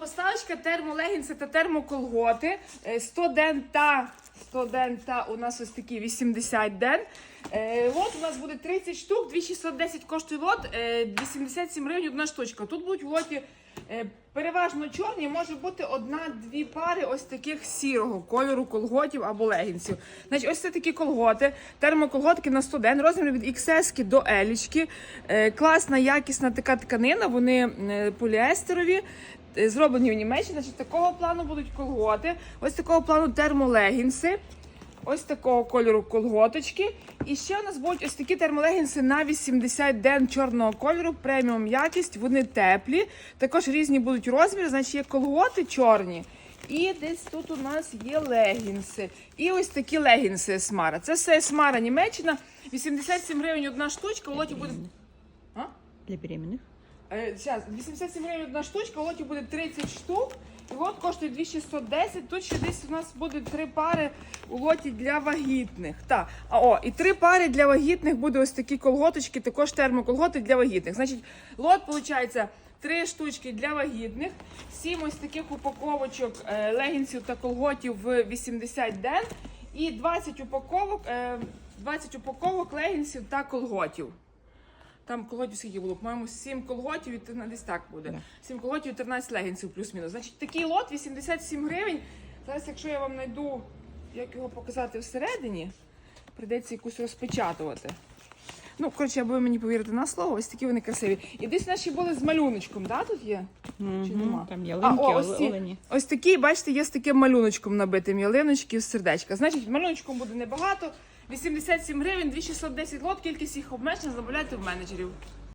поставочка термолегінси та термоколготи. Е, 100 ден та 100 ден та у нас ось такі 80 ден. Е, Лот у нас буде 30 штук, 2610 коштує лот, е, 87 гривень одна штучка. Тут будуть в лоті е, переважно чорні, може бути одна-дві пари ось таких сірого кольору колготів або легінсів. Значить, ось це такі колготи, термоколготки на 100 ден, розмір від XS до L. Е, Класна, якісна така тканина, вони е, поліестерові. е, Зроблені в Німеччині, значить, такого плану будуть колготи, ось такого плану термолегінси. Ось такого кольору колготочки. І ще у нас будуть ось такі термолегінси на 80 ден чорного кольору, преміум якість, вони теплі. Також різні будуть розміри, значить є колготи чорні. І десь тут у нас є легінси. І ось такі легінси Есмара. Це все Есмара Німеччина. 87 гривень одна штучка, у лоті буде. А? Для беременных. Е, Зараз, 87 гривень одна штучка, у лоті буде 30 штук. Лот коштує 2610. Тут ще десь у нас буде три пари у лоті для вагітних. Так, а о, і три пари для вагітних буде ось такі колготочки, також термоколготи для вагітних. Значить, лот виходить три штучки для вагітних, сім ось таких упаковочок е, легінсів та колготів в 80 ден, і 20 упаковок, е, 20 упаковок легінсів та колготів. Там колготів скільки було? По-моєму, 7 колготів і трина- десь так буде. Да. 7 колготів і 13 легінсів плюс-мінус. Значить, такий лот 87 гривень. Зараз, якщо я вам знайду, як його показати всередині, прийдеться якусь розпечатувати. Ну, коротше, аби ви мені повірите на слово, ось такі вони красиві. І десь наші були з малюночком, да, тут є? Чи нема? Там А, о, ось, ці, ось такі, бачите, є з таким малюночком набитим ялиночки з сердечка. Значить, малюночком буде небагато. 87 гривень, 2610 лот, кількість їх обмежена, замовляйте в менеджерів.